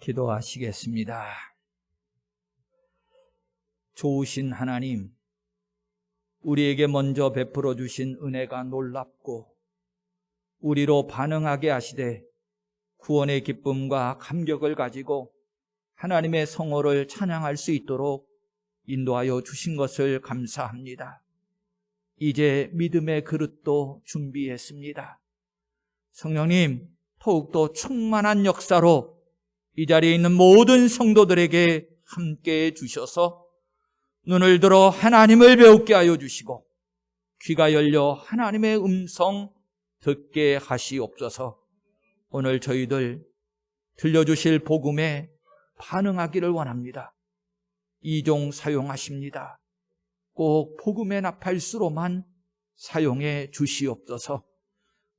기도하시겠습니다. 좋으신 하나님, 우리에게 먼저 베풀어 주신 은혜가 놀랍고, 우리로 반응하게 하시되, 구원의 기쁨과 감격을 가지고 하나님의 성호를 찬양할 수 있도록 인도하여 주신 것을 감사합니다. 이제 믿음의 그릇도 준비했습니다. 성령님, 더욱더 충만한 역사로 이 자리에 있는 모든 성도들에게 함께 해 주셔서 눈을 들어 하나님을 배우게 하여 주시고 귀가 열려 하나님의 음성 듣게 하시옵소서 오늘 저희들 들려주실 복음에 반응하기를 원합니다. 이종 사용하십니다. 꼭 복음의 나팔수로만 사용해 주시옵소서.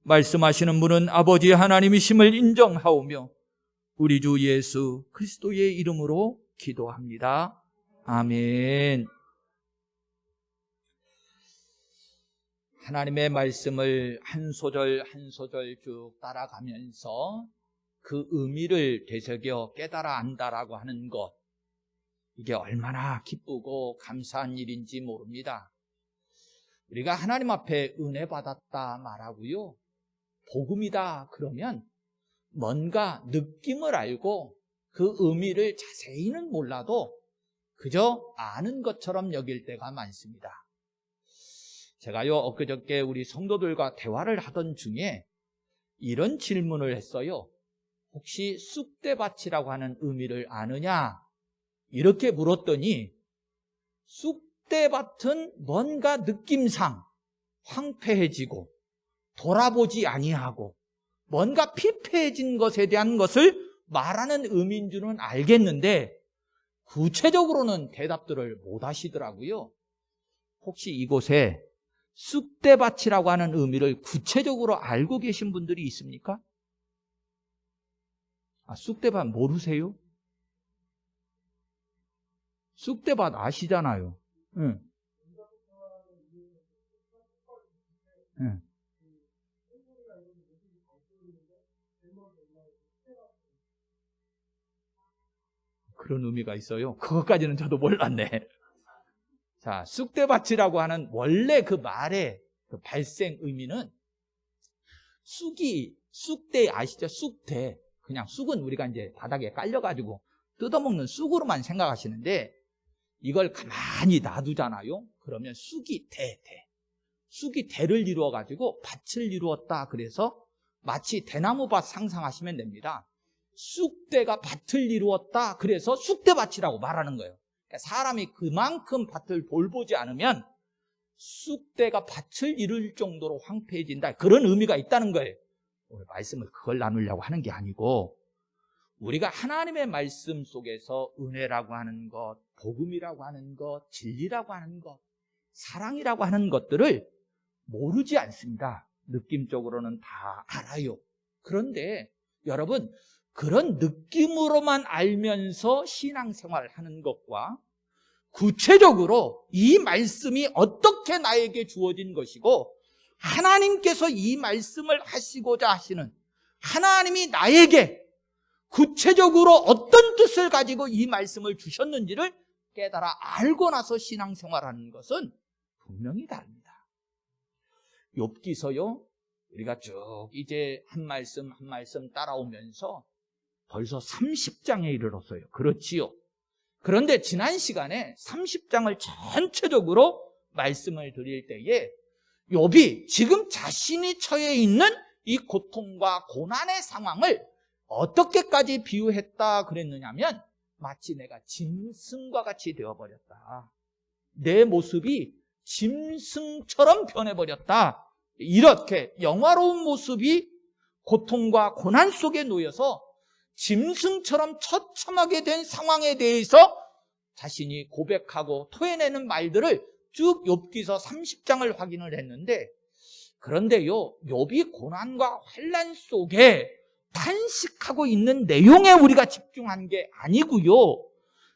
말씀하시는 분은 아버지 하나님이심을 인정하오며 우리 주 예수 그리스도의 이름으로 기도합니다. 아멘. 하나님의 말씀을 한 소절 한 소절 쭉 따라가면서 그 의미를 되새겨 깨달아 안다라고 하는 것. 이게 얼마나 기쁘고 감사한 일인지 모릅니다. 우리가 하나님 앞에 은혜 받았다 말하고요. 복음이다 그러면 뭔가 느낌을 알고 그 의미를 자세히는 몰라도 그저 아는 것처럼 여길 때가 많습니다. 제가요, 엊그저께 우리 성도들과 대화를 하던 중에 이런 질문을 했어요. 혹시 쑥대밭이라고 하는 의미를 아느냐? 이렇게 물었더니 쑥대밭은 뭔가 느낌상 황폐해지고 돌아보지 아니하고 뭔가 피폐해진 것에 대한 것을 말하는 의미인 줄은 알겠는데 구체적으로는 대답들을 못 하시더라고요. 혹시 이곳에 쑥대밭이라고 하는 의미를 구체적으로 알고 계신 분들이 있습니까? 아, 쑥대밭 모르세요? 쑥대밭 아시잖아요. 응. 응. 그런 의미가 있어요. 그것까지는 저도 몰랐네. 자, 쑥대밭이라고 하는 원래 그 말의 그 발생 의미는 쑥이, 쑥대 아시죠? 쑥대. 그냥 쑥은 우리가 이제 바닥에 깔려가지고 뜯어먹는 쑥으로만 생각하시는데 이걸 가만히 놔두잖아요. 그러면 쑥이 대, 대. 쑥이 대를 이루어가지고 밭을 이루었다. 그래서 마치 대나무밭 상상하시면 됩니다. 쑥대가 밭을 이루었다. 그래서 쑥대밭이라고 말하는 거예요. 그러니까 사람이 그만큼 밭을 돌보지 않으면 쑥대가 밭을 이룰 정도로 황폐해진다. 그런 의미가 있다는 거예요. 오늘 말씀을 그걸 나누려고 하는 게 아니고 우리가 하나님의 말씀 속에서 은혜라고 하는 것, 복음이라고 하는 것, 진리라고 하는 것, 사랑이라고 하는 것들을 모르지 않습니다. 느낌적으로는 다 알아요. 그런데 여러분, 그런 느낌으로만 알면서 신앙생활을 하는 것과 구체적으로 이 말씀이 어떻게 나에게 주어진 것이고 하나님께서 이 말씀을 하시고자 하시는 하나님이 나에게 구체적으로 어떤 뜻을 가지고 이 말씀을 주셨는지를 깨달아 알고 나서 신앙생활하는 것은 분명히 다릅니다. 욥기서요. 우리가 쭉 이제 한 말씀 한 말씀 따라오면서 벌써 30장에 이르렀어요. 그렇지요. 그런데 지난 시간에 30장을 전체적으로 말씀을 드릴 때에 욥이 지금 자신이 처해 있는 이 고통과 고난의 상황을 어떻게까지 비유했다 그랬느냐면 마치 내가 짐승과 같이 되어버렸다. 내 모습이 짐승처럼 변해버렸다. 이렇게 영화로운 모습이 고통과 고난 속에 놓여서 짐승처럼 처참하게 된 상황에 대해서 자신이 고백하고 토해내는 말들을 쭉 욥기서 30장을 확인을 했는데 그런데요 욥이 고난과 환란 속에 탄식하고 있는 내용에 우리가 집중한 게 아니고요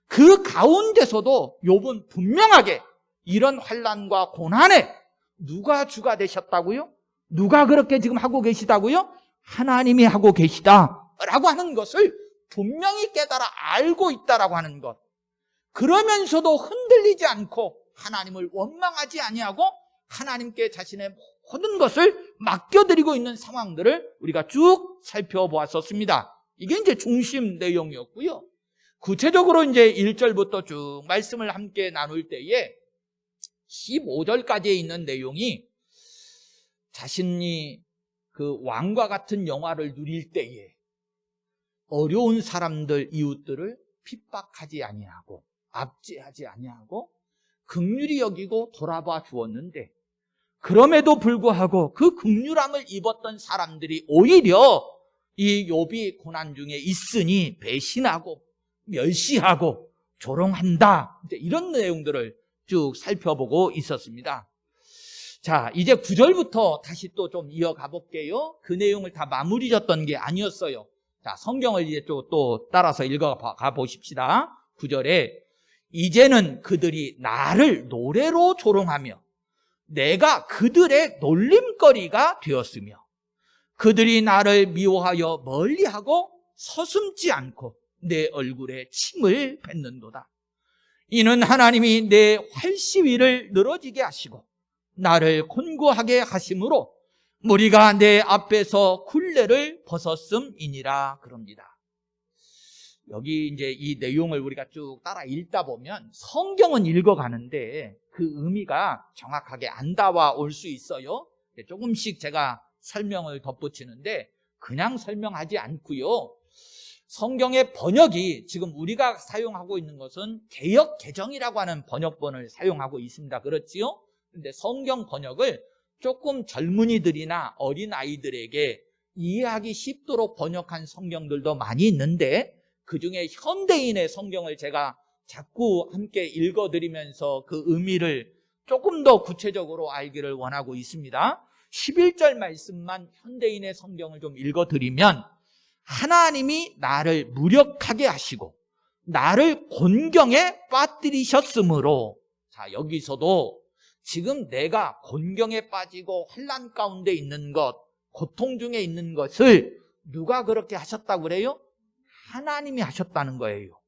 그 가운데서도 욥은 분명하게 이런 환란과 고난에 누가 주가 되셨다고요? 누가 그렇게 지금 하고 계시다고요? 하나님이 하고 계시다. 라고 하는 것을 분명히 깨달아 알고 있다라고 하는 것. 그러면서도 흔들리지 않고 하나님을 원망하지 아니하고 하나님께 자신의 모든 것을 맡겨드리고 있는 상황들을 우리가 쭉 살펴보았었습니다. 이게 이제 중심 내용이었고요. 구체적으로 이제 1절부터 쭉 말씀을 함께 나눌 때에 15절까지에 있는 내용이 자신이 그 왕과 같은 영화를 누릴 때에 어려운 사람들 이웃들을 핍박하지 아니하고 압제하지 아니하고 극률이 여기고 돌아봐 주었는데 그럼에도 불구하고 그 극률함을 입었던 사람들이 오히려 이 욥이 고난 중에 있으니 배신하고 멸시하고 조롱한다. 이런 내용들을 쭉 살펴보고 있었습니다. 자, 이제 9절부터 다시 또 좀 이어가 볼게요. 그 내용을 다 마무리 졌던 게 아니었어요. 자, 성경을 이제 또, 또 따라서 읽어가 보십시다. 9절에 이제는 그들이 나를 노래로 조롱하며 내가 그들의 놀림거리가 되었으며 그들이 나를 미워하여 멀리하고 서슴지 않고 내 얼굴에 침을 뱉는도다. 이는 하나님이 내 활시위를 늘어지게 하시고 나를 곤고하게 하심으로 무리가 내 앞에서 굴레를 벗었음이니라 그럽니다. 여기 이제 이 내용을 우리가 쭉 따라 읽다 보면 성경은 읽어가는데 그 의미가 정확하게 안 닿아 올수 있어요. 조금씩 제가 설명을 덧붙이는데 그냥 설명하지 않고요. 성경의 번역이 지금 우리가 사용하고 있는 것은 개역 개정이라고 하는 번역본을 사용하고 있습니다. 그렇지요? 근데 성경 번역을 조금 젊은이들이나 어린 아이들에게 이해하기 쉽도록 번역한 성경들도 많이 있는데 그 중에 현대인의 성경을 제가 자꾸 함께 읽어드리면서 그 의미를 조금 더 구체적으로 알기를 원하고 있습니다. 11절 말씀만 현대인의 성경을 좀 읽어드리면 하나님이 나를 무력하게 하시고 나를 곤경에 빠뜨리셨으므로 자 여기서도 지금 내가 곤경에 빠지고 환란 가운데 있는 것 고통 중에 있는 것을 누가 그렇게 하셨다고 그래요? 하나님이 하셨다는 거예요.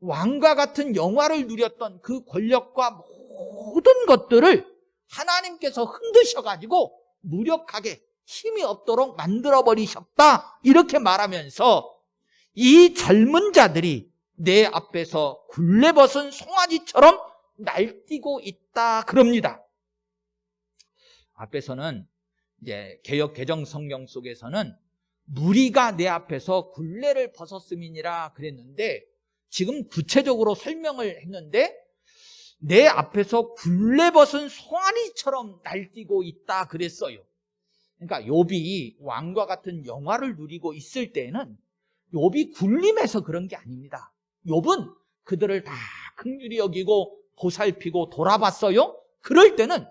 왕과 같은 영화를 누렸던 그 권력과 모든 것들을 하나님께서 흔드셔가지고 무력하게 힘이 없도록 만들어버리셨다. 이렇게 말하면서 이 젊은 자들이 내 앞에서 굴레벗은 송아지처럼 날뛰고 있다. 그럽니다. 앞에서는 이제 개혁 개정 성경 속에서는 무리가 내 앞에서 굴레를 벗었음이니라 그랬는데 지금 구체적으로 설명을 했는데 내 앞에서 굴레 벗은 송아리처럼 날뛰고 있다 그랬어요. 그러니까 욥이 왕과 같은 영화를 누리고 있을 때는 욥이 굴림해서 그런 게 아닙니다. 욥은 그들을 다 긍휼히 여기고 보살피고 돌아봤어요. 그럴 때는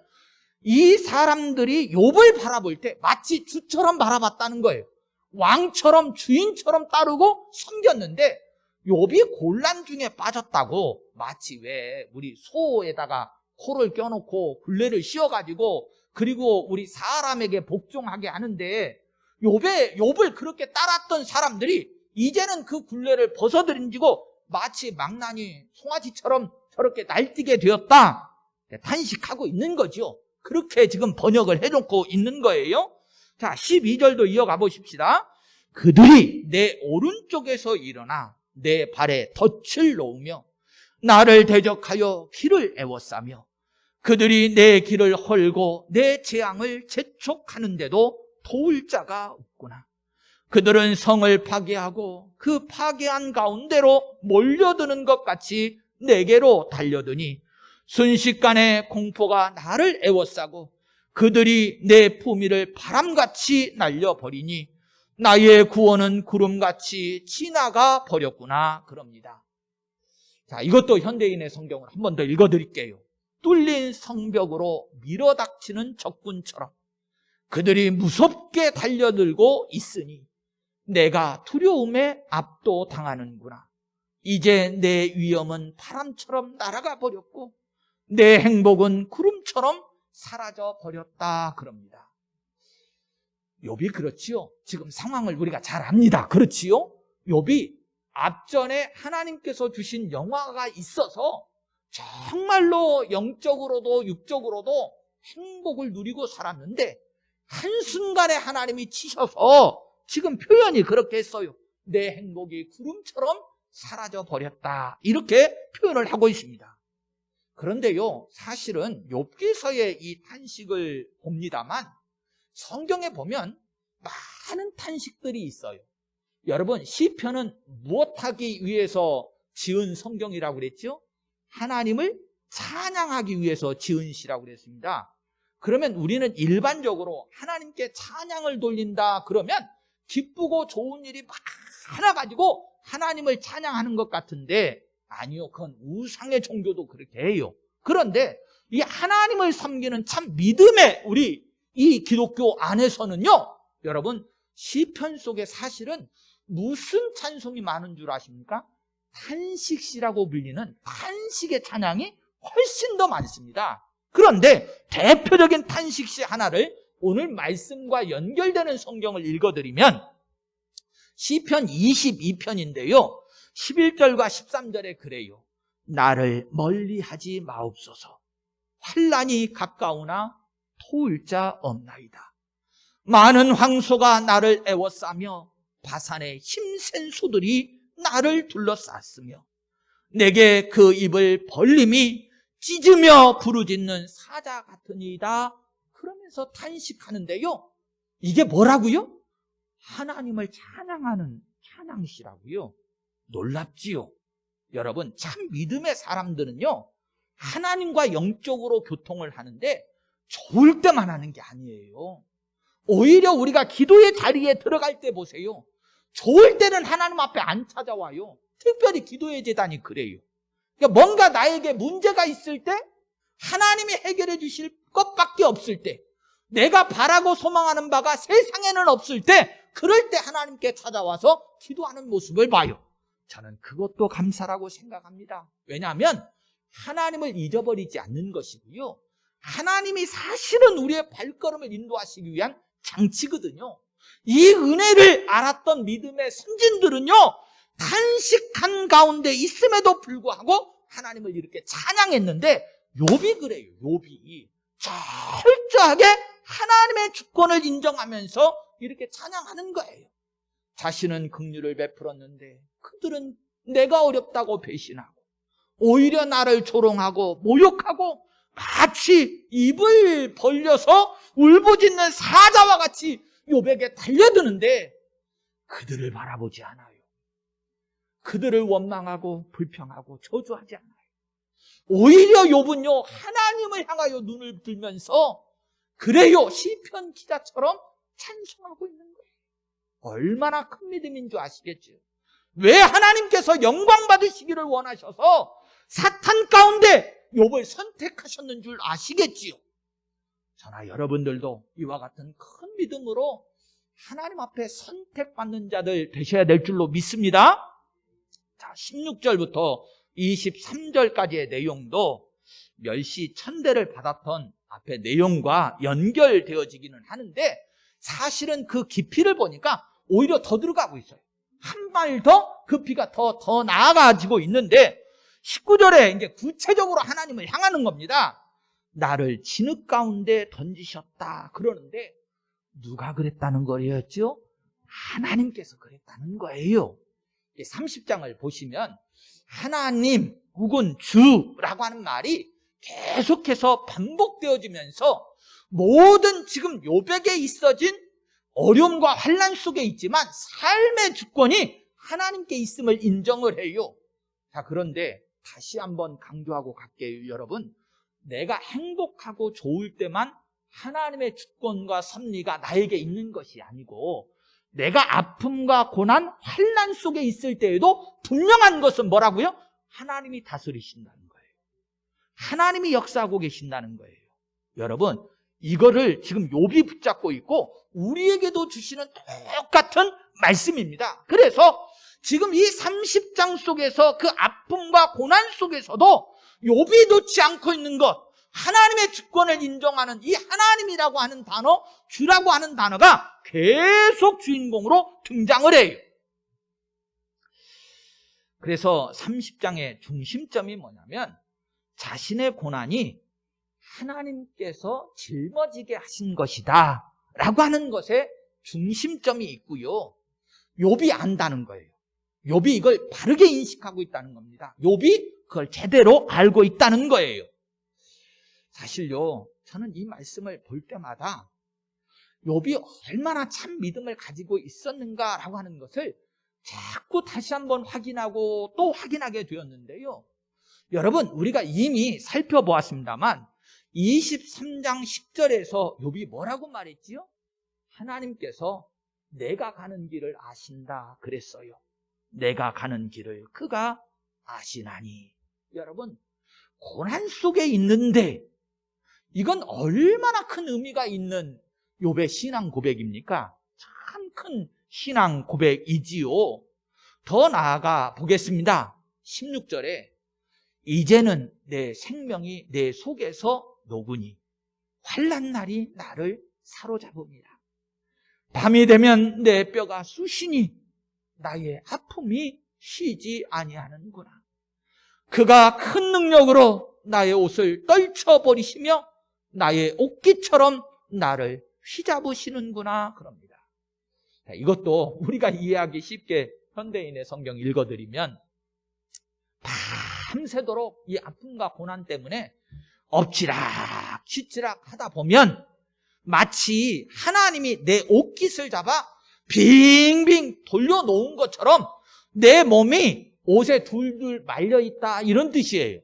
이 사람들이 욥을 바라볼 때 마치 주처럼 바라봤다는 거예요. 왕처럼 주인처럼 따르고 섬겼는데 욥이 곤란 중에 빠졌다고 마치 왜 우리 소에다가 코를 껴놓고 굴레를 씌워가지고 그리고 우리 사람에게 복종하게 하는데 욥의 욥을 그렇게 따랐던 사람들이 이제는 그 굴레를 벗어들인지고 마치 망나니 송아지처럼 저렇게 날뛰게 되었다 탄식하고 있는 거죠. 그렇게 지금 번역을 해놓고 있는 거예요. 자, 12절도 이어가 보십시다. 그들이 내 오른쪽에서 일어나 내 발에 덫을 놓으며 나를 대적하여 길을 애워싸며 그들이 내 길을 헐고 내 재앙을 재촉하는데도 도울 자가 없구나. 그들은 성을 파괴하고 그 파괴한 가운데로 몰려드는 것 같이 내게로 달려드니 순식간에 공포가 나를 애워싸고 그들이 내 품위를 바람같이 날려버리니 나의 구원은 구름같이 지나가 버렸구나 그럽니다. 자, 이것도 현대인의 성경을 한 번 더 읽어드릴게요. 뚫린 성벽으로 밀어닥치는 적군처럼 그들이 무섭게 달려들고 있으니 내가 두려움에 압도당하는구나. 이제 내 위험은 바람처럼 날아가 버렸고 내 행복은 구름처럼 사라져 버렸다 그럽니다. 욥이 그렇지요. 지금 상황을 우리가 잘 압니다. 그렇지요. 욥이 앞전에 하나님께서 주신 영화가 있어서 정말로 영적으로도 육적으로도 행복을 누리고 살았는데 한순간에 하나님이 치셔서 지금 표현이 그렇게 했어요. 내 행복이 구름처럼 사라져 버렸다. 이렇게 표현을 하고 있습니다. 그런데요, 사실은 욥기서의 이 탄식을 봅니다만 성경에 보면 많은 탄식들이 있어요. 여러분, 시편은 무엇하기 위해서 지은 성경이라고 그랬죠? 하나님을 찬양하기 위해서 지은 시라고 그랬습니다. 그러면 우리는 일반적으로 하나님께 찬양을 돌린다 그러면 기쁘고 좋은 일이 많아 가지고 하나님을 찬양하는 것 같은데 아니요. 그건 우상의 종교도 그렇게 해요. 그런데 이 하나님을 섬기는 참 믿음의 우리 이 기독교 안에서는요. 여러분 시편 속에 사실은 무슨 찬송이 많은 줄 아십니까? 탄식시라고 불리는 탄식의 찬양이 훨씬 더 많습니다. 그런데 대표적인 탄식시 하나를 오늘 말씀과 연결되는 성경을 읽어드리면 시편 22편인데요. 11절과 13절에 그래요. 나를 멀리하지 마옵소서. 환란이 가까우나 토울 자 없나이다. 많은 황소가 나를 애워싸며 바산의 힘센 소들이 나를 둘러쌌으며 내게 그 입을 벌림이 찢으며 부르짖는 사자 같으니이다. 그러면서 탄식하는데요. 이게 뭐라고요? 하나님을 찬양하는 찬양시라고요. 놀랍지요. 여러분, 참 믿음의 사람들은요. 하나님과 영적으로 교통을 하는데 좋을 때만 하는 게 아니에요. 오히려 우리가 기도의 자리에 들어갈 때 보세요. 좋을 때는 하나님 앞에 안 찾아와요. 특별히 기도의 재단이 그래요. 그러니까 뭔가 나에게 문제가 있을 때 하나님이 해결해 주실 것밖에 없을 때 내가 바라고 소망하는 바가 세상에는 없을 때 그럴 때 하나님께 찾아와서 기도하는 모습을 봐요. 저는 그것도 감사라고 생각합니다. 왜냐하면 하나님을 잊어버리지 않는 것이고요. 하나님이 사실은 우리의 발걸음을 인도하시기 위한 장치거든요. 이 은혜를 알았던 믿음의 선진들은요, 탄식한 가운데 있음에도 불구하고 하나님을 이렇게 찬양했는데, 욥이 그래요, 욥이. 철저하게 하나님의 주권을 인정하면서 이렇게 찬양하는 거예요. 자신은 긍휼을 베풀었는데 그들은 내가 어렵다고 배신하고 오히려 나를 조롱하고 모욕하고 마치 입을 벌려서 울부짖는 사자와 같이 욥에게 달려드는데 그들을 바라보지 않아요. 그들을 원망하고 불평하고 저주하지 않아요. 오히려 욥은요 하나님을 향하여 눈을 들면서 그래요 시편 기자처럼 찬송하고 있는 거예요. 얼마나 큰 믿음인 줄 아시겠죠? 왜 하나님께서 영광 받으시기를 원하셔서 사탄 가운데 욥을 선택하셨는 줄 아시겠지요? 저나 여러분들도 이와 같은 큰 믿음으로 하나님 앞에 선택받는 자들 되셔야 될 줄로 믿습니다. 자, 16절부터 23절까지의 내용도 멸시 천대를 받았던 앞에 내용과 연결되어지기는 하는데 사실은 그 깊이를 보니까 오히려 더 들어가고 있어요. 한 발더 깊이가 더, 더 나아가지고 있는데 19절에 이제 구체적으로 하나님을 향하는 겁니다. 나를 진흙 가운데 던지셨다. 그러는데 누가 그랬다는 거였죠? 하나님께서 그랬다는 거예요. 30장을 보시면 하나님 혹은 주라고 하는 말이 계속해서 반복되어지면서 모든 지금 요백에 있어진 어려움과 환란 속에 있지만 삶의 주권이 하나님께 있음을 인정을 해요. 자, 그런데 다시 한번 강조하고 갈게요, 여러분. 내가 행복하고 좋을 때만 하나님의 주권과 섭리가 나에게 있는 것이 아니고 내가 아픔과 고난, 환란 속에 있을 때에도 분명한 것은 뭐라고요? 하나님이 다스리신다는 거예요. 하나님이 역사하고 계신다는 거예요. 여러분, 이거를 지금 욥이 붙잡고 있고 우리에게도 주시는 똑같은 말씀입니다. 그래서 지금 이 30장 속에서 그 아픔과 고난 속에서도 욥이 놓지 않고 있는 것 하나님의 주권을 인정하는 이 하나님이라고 하는 단어, 주라고 하는 단어가 계속 주인공으로 등장을 해요. 그래서 30장의 중심점이 뭐냐면 자신의 고난이 하나님께서 짊어지게 하신 것이다. 라고 하는 것에 중심점이 있고요. 욥이 안다는 거예요. 욥이 이걸 바르게 인식하고 있다는 겁니다. 욥이 그걸 제대로 알고 있다는 거예요. 사실요, 저는 이 말씀을 볼 때마다 욥이 얼마나 참 믿음을 가지고 있었는가라고 하는 것을 자꾸 다시 한번 확인하고 또 확인하게 되었는데요. 여러분, 우리가 이미 살펴보았습니다만 23장 10절에서 욥이 뭐라고 말했지요? 하나님께서 내가 가는 길을 아신다 그랬어요. 내가 가는 길을 그가 아시나니. 여러분, 고난 속에 있는데 이건 얼마나 큰 의미가 있는 욥의 신앙 고백입니까? 참 큰 신앙 고백이지요. 더 나아가 보겠습니다. 16절에 이제는 내 생명이 내 속에서 녹으니 환란 날이 나를 사로잡음이라. 밤이 되면 내 뼈가 쑤시니 나의 아픔이 쉬지 아니하는구나. 그가 큰 능력으로 나의 옷을 떨쳐버리시며 나의 옷깃처럼 나를 휘잡으시는구나 그럽니다. 자, 이것도 우리가 이해하기 쉽게 현대인의 성경 읽어드리면 밤새도록 이 아픔과 고난 때문에 엎치락 치치락 하다 보면 마치 하나님이 내 옷깃을 잡아 빙빙 돌려놓은 것처럼 내 몸이 옷에 둘둘 말려 있다 이런 뜻이에요.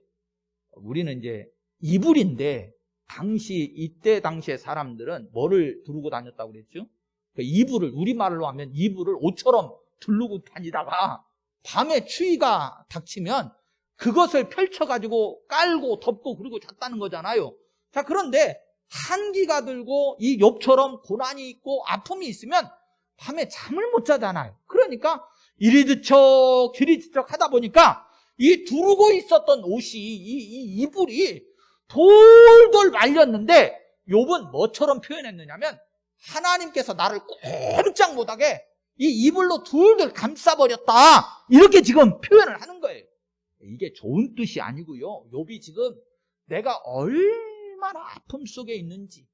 우리는 이제 이불인데 당시 이때 당시의 사람들은 뭐를 두르고 다녔다고 그랬죠? 그 이불을 우리말로 하면 이불을 옷처럼 두르고 다니다가 밤에 추위가 닥치면 그것을 펼쳐가지고 깔고 덮고 그리고 잤다는 거잖아요. 자 그런데 한기가 들고 이 욥처럼 고난이 있고 아픔이 있으면 밤에 잠을 못 자잖아요. 그러니까 이리 뒤척 저리 뒤척 하다 보니까 이 두르고 있었던 옷이 이, 이 이불이 돌돌 말렸는데 욥은 뭐처럼 표현했느냐면 하나님께서 나를 꼼짝 못하게 이 이불로 둘둘 감싸버렸다 이렇게 지금 표현을 하는 거예요. 이게 좋은 뜻이 아니고요. 욥이 지금 내가 얼마나 아픔 속에 있는지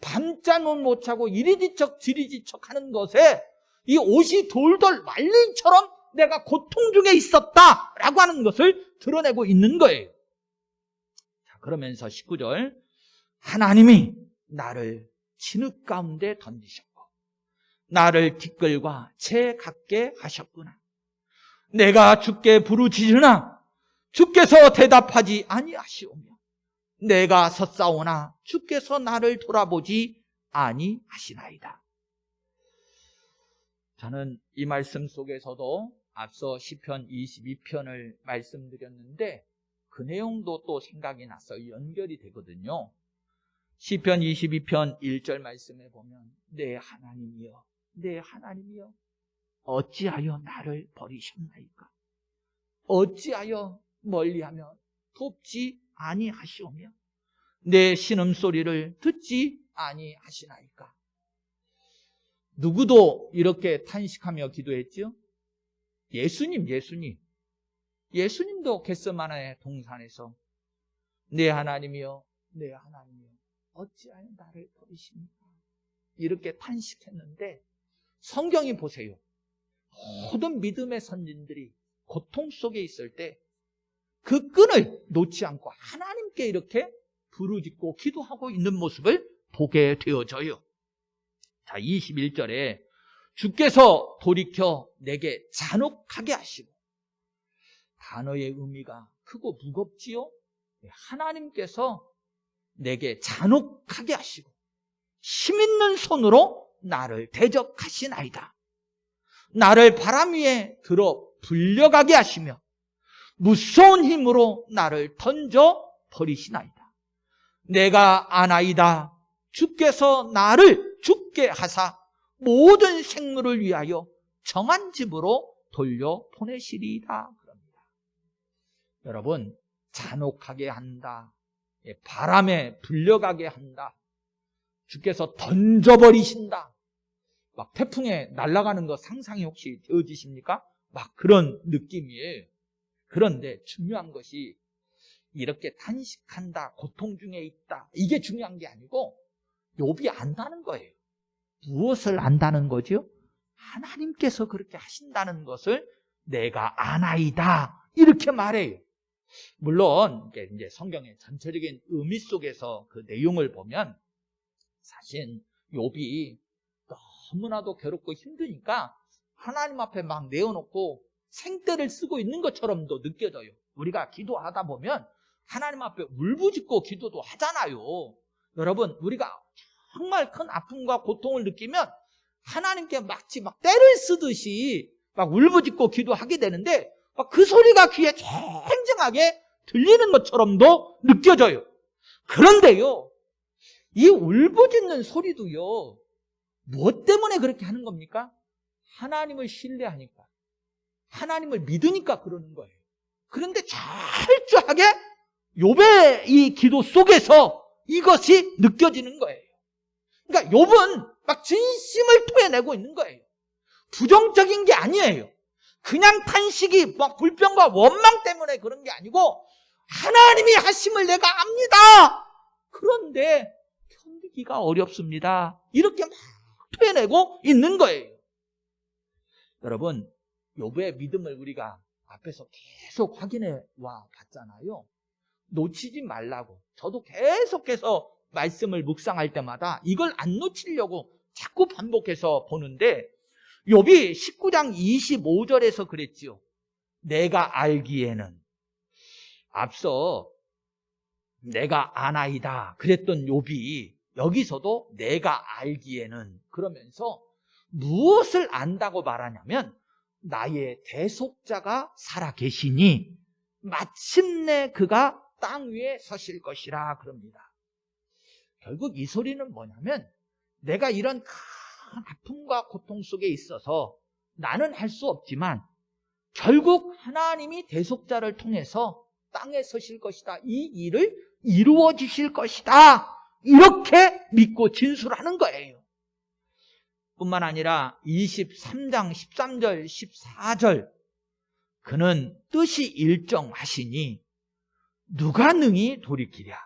밤잠은 못 자고 이리지척 저리지척 하는 것에 이 옷이 돌돌 말린처럼 내가 고통 중에 있었다라고 하는 것을 드러내고 있는 거예요. 자, 그러면서 19절 하나님이 나를 진흙 가운데 던지셨고 나를 티끌과 채 같게 하셨구나. 내가 주께 부르짖으나 주께서 대답하지 아니하시오며 내가 섰사오나 주께서 나를 돌아보지 아니하시나이다. 저는 이 말씀 속에서도 앞서 시편 22편을 말씀드렸는데 그 내용도 또 생각이 나서 연결이 되거든요. 시편 22편 1절 말씀에 보면 내 하나님이여 내 하나님이여 어찌하여 나를 버리셨나이까 어찌하여 멀리하며 돕지 아니하시오며 내 신음 소리를 듣지 아니하시나이까 누구도 이렇게 탄식하며 기도했지요? 예수님, 예수님. 예수님도 겟세마나의 동산에서 내 하나님이여, 내 하나님이여, 어찌하여 나를 버리십니까? 이렇게 탄식했는데 성경이 보세요. 모든 믿음의 선진들이 고통 속에 있을 때 그 끈을 놓지 않고 하나님께 이렇게 부르짖고 기도하고 있는 모습을 보게 되어져요. 자, 21절에 주께서 돌이켜 내게 잔혹하게 하시고 단어의 의미가 크고 무겁지요? 하나님께서 내게 잔혹하게 하시고 힘 있는 손으로 나를 대적하시나이다. 나를 바람 위에 들어 불려가게 하시며 무서운 힘으로 나를 던져 버리시나이다. 내가 아나이다. 주께서 나를 죽게 하사 모든 생물을 위하여 정한 집으로 돌려 보내시리이다. 그럽니다. 여러분, 잔혹하게 한다. 예, 바람에 불려가게 한다. 주께서 던져버리신다. 막 태풍에 날아가는 거 상상이 혹시 되어지십니까? 막 그런 느낌이에요. 그런데 중요한 것이 이렇게 탄식한다, 고통 중에 있다. 이게 중요한 게 아니고 욥이 안다는 거예요. 무엇을 안다는 거죠? 하나님께서 그렇게 하신다는 것을 내가 아나이다. 이렇게 말해요. 물론 이제 성경의 전체적인 의미 속에서 그 내용을 보면 사실 욥이 너무나도 괴롭고 힘드니까 하나님 앞에 막 내어놓고 생떼를 쓰고 있는 것처럼도 느껴져요. 우리가 기도하다 보면 하나님 앞에 울부짖고 기도도 하잖아요. 여러분, 우리가 정말 큰 아픔과 고통을 느끼면 하나님께 마치 막 때를 쓰듯이 막 울부짖고 기도하게 되는데 막그 소리가 귀에 쟁쟁하게 들리는 것처럼도 느껴져요. 그런데요, 이 울부짖는 소리도요, 무엇 때문에 그렇게 하는 겁니까? 하나님을 신뢰하니까. 하나님을 믿으니까 그러는 거예요. 그런데 철저하게 욥의 이 기도 속에서 이것이 느껴지는 거예요. 그러니까 욥은 막 진심을 토해내고 있는 거예요. 부정적인 게 아니에요. 그냥 탄식이 막 불평과 원망 때문에 그런 게 아니고 하나님이 하심을 내가 압니다. 그런데 견디기가 어렵습니다. 이렇게 막 토해내고 있는 거예요. 여러분, 욥의 믿음을 우리가 앞에서 계속 확인해 와 봤잖아요. 놓치지 말라고. 저도 계속해서 말씀을 묵상할 때마다 이걸 안 놓치려고 자꾸 반복해서 보는데 욥이 19장 25절에서 그랬지요. 내가 알기에는 앞서 내가 아나이다 그랬던 욥이 여기서도 내가 알기에는 그러면서 무엇을 안다고 말하냐면 나의 대속자가 살아 계시니 마침내 그가 땅 위에 서실 것이라 그럽니다. 결국 이 소리는 뭐냐면 내가 이런 큰 아픔과 고통 속에 있어서 나는 할 수 없지만 결국 하나님이 대속자를 통해서 땅에 서실 것이다. 이 일을 이루어 주실 것이다. 이렇게 믿고 진술하는 거예요. 뿐만 아니라 23장 13절 14절 그는 뜻이 일정하시니 누가 능히 돌이키랴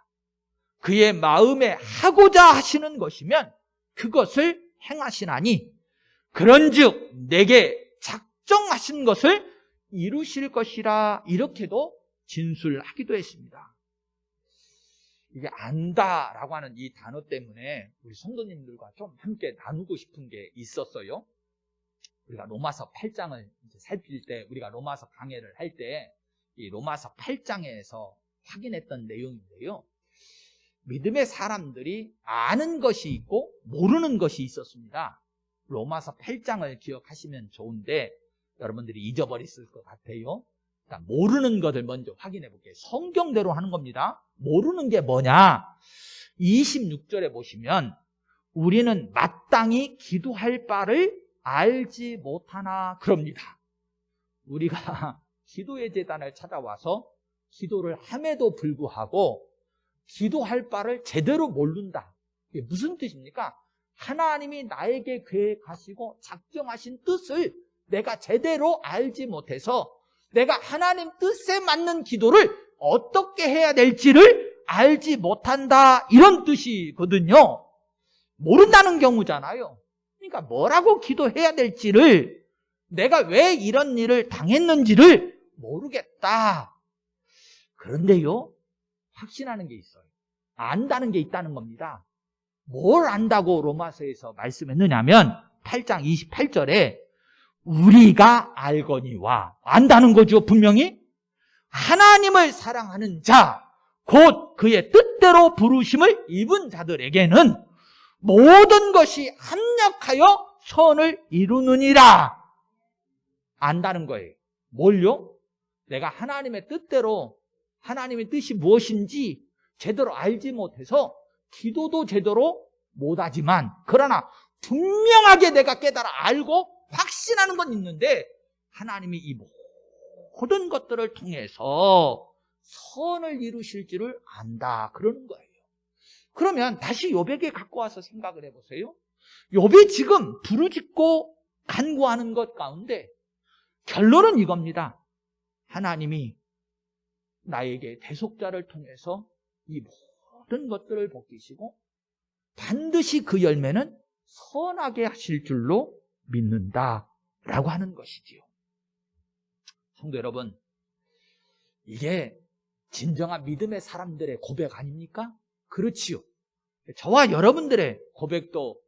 그의 마음에 하고자 하시는 것이면 그것을 행하시나니 그런즉 내게 작정하신 것을 이루실 것이라 이렇게도 진술하기도 했습니다. 이게 안다라고 하는 이 단어 때문에 우리 성도님들과 좀 함께 나누고 싶은 게 있었어요. 우리가 로마서 8장을 살필 때, 우리가 로마서 강해를 할 때, 이 로마서 8장에서 확인했던 내용인데요. 믿음의 사람들이 아는 것이 있고 모르는 것이 있었습니다. 로마서 8장을 기억하시면 좋은데 여러분들이 잊어버렸을 것 같아요. 자, 모르는 것을 먼저 확인해 볼게요. 성경대로 하는 겁니다. 모르는 게 뭐냐? 26절에 보시면 우리는 마땅히 기도할 바를 알지 못하나 그럽니다. 우리가 기도의 재단을 찾아와서 기도를 함에도 불구하고 기도할 바를 제대로 모른다. 이게 무슨 뜻입니까? 하나님이 나에게 계획하시고 작정하신 뜻을 내가 제대로 알지 못해서 내가 하나님 뜻에 맞는 기도를 어떻게 해야 될지를 알지 못한다. 이런 뜻이거든요. 모른다는 경우잖아요. 그러니까 뭐라고 기도해야 될지를 내가 왜 이런 일을 당했는지를 모르겠다. 그런데요, 확신하는 게 있어요. 안다는 게 있다는 겁니다. 뭘 안다고 로마서에서 말씀했느냐면 8장 28절에 우리가 알거니와 안다는 거죠, 분명히. 하나님을 사랑하는 자, 곧 그의 뜻대로 부르심을 입은 자들에게는 모든 것이 합력하여 선을 이루느니라. 안다는 거예요. 뭘요? 내가 하나님의 뜻대로 하나님의 뜻이 무엇인지 제대로 알지 못해서 기도도 제대로 못하지만 그러나 분명하게 내가 깨달아 알고 확신하는 건 있는데 하나님이 이 모든 것들을 통해서 선을 이루실지를 안다 그러는 거예요. 그러면 다시 요백에 갖고 와서 생각을 해보세요. 요배 지금 부르짖고 간구하는 것 가운데 결론은 이겁니다. 하나님이 나에게 대속자를 통해서 이 모든 것들을 벗기시고 반드시 그 열매는 선하게 하실 줄로 믿는다. 라고 하는 것이지요. 성도 여러분, 이게 진정한 믿음의 사람들의 고백 아닙니까? 그렇지요. 저와 여러분들의 고백도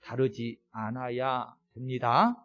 다르지 않아야 됩니다.